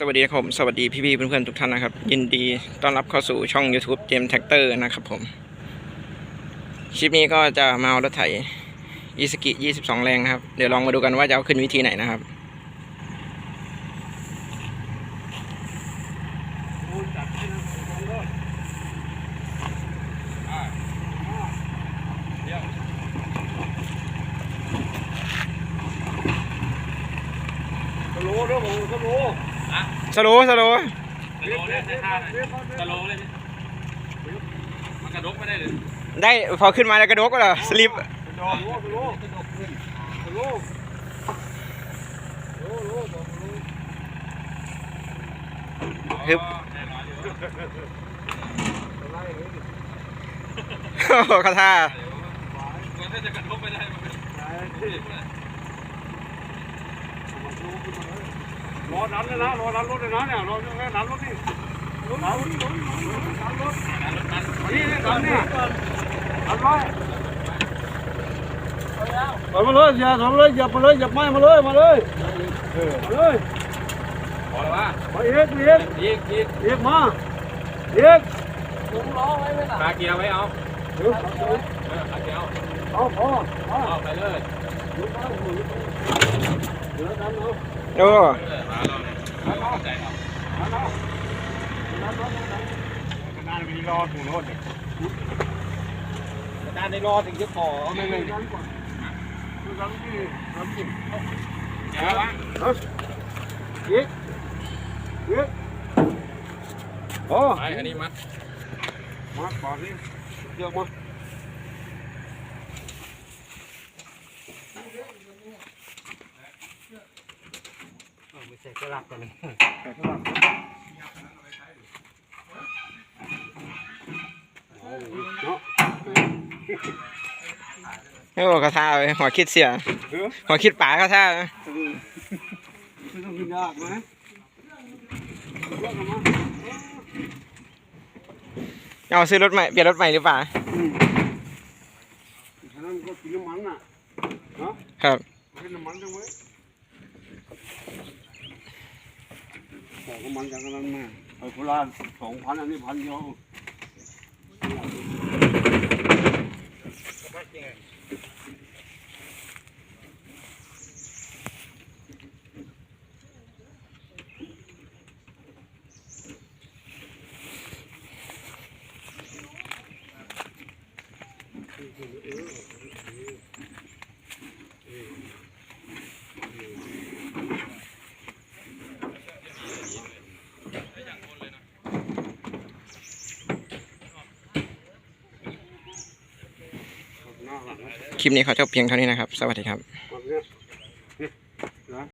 สวัสดีครับผมสวัสดีพี่ๆเพื่อนๆทุกท่านนะครับ ยินดีต้อนรับเข้าสู่ช่อง YouTube เจมแท็กเตอร์นะครับผมคลิปนี้ก็จะมาเอารถไถอีสกิ22 แรงนะครับ เดี๋ยวลองมาดูกันว่าจะเอาขึ้นวิธีไหนนะครับสโลว์ด้วยผมสโลว์ สโลว์สโลว์สโลเลยใช้ท่าหน่อยสโลเลยนี่มันกระดกไม่ได้เลยได้พอขึ้นมาแล้วกระโดดก็เหรอสลิปโลโลโลโลโลฮึบอะไรอย่างนี้โอ้โหเขาท่ามันถ้าจะกระดกไม่ได้มัน รอดันเลยนะรอดันรถเลยนะเนี่ยรอแค่ดันรถนี่ดันรถดันรถดันรถนี่นี่ดันนี่ดันไว้ถอยมาเลยอย่าถอยมาเลยอย่ามาเลยอย่าไม่มาเลยมาเลยเออมาเลยพอแล้ววะมาเอ็กเอ็กอีกอีกเอ็กมาเอ็กลาเกียร์ไว้เอาเดี๋ยวเออปลาเกียร์เอาเอาพอเอาเอาไปเลยเดี๋ยวดันเอาเดี๋ยวดันเอาโอ้เออมาเราเนี่ย เข้าใจเอาดันเอาดันเอาดันเอานานมีรอถึงรถเนี่ย นานในรอถึงจะขอเอาไม่ ไม่ดันก่อนดันที่ดันที่เดี๋ยววะเอาเอ็กเอ็กโอ้ไปอันนี้มัดมาปาดนี่เยอะมาไม่ใช่กระลักกันเลยเนาะโหเขาท่าเลยหัวคิดเสียเออหัวคิดป๋าเขาท่าไม่ต้องกินยากไหมเยอะกันมาเอาซื้อรถใหม่เปลี่ยนรถใหม่หรือเปล่าอืมฉะนั้นก็กินน้ำมันน่ะเนาะครับกินน้ำมันจังเว้ย บอกน้ำมันจากนั้นมาเอาโคราชสองพันอันนี้พันเดียว คลิปนี้เขาจบเพียงเท่านี้นะครับ สวัสดีครับ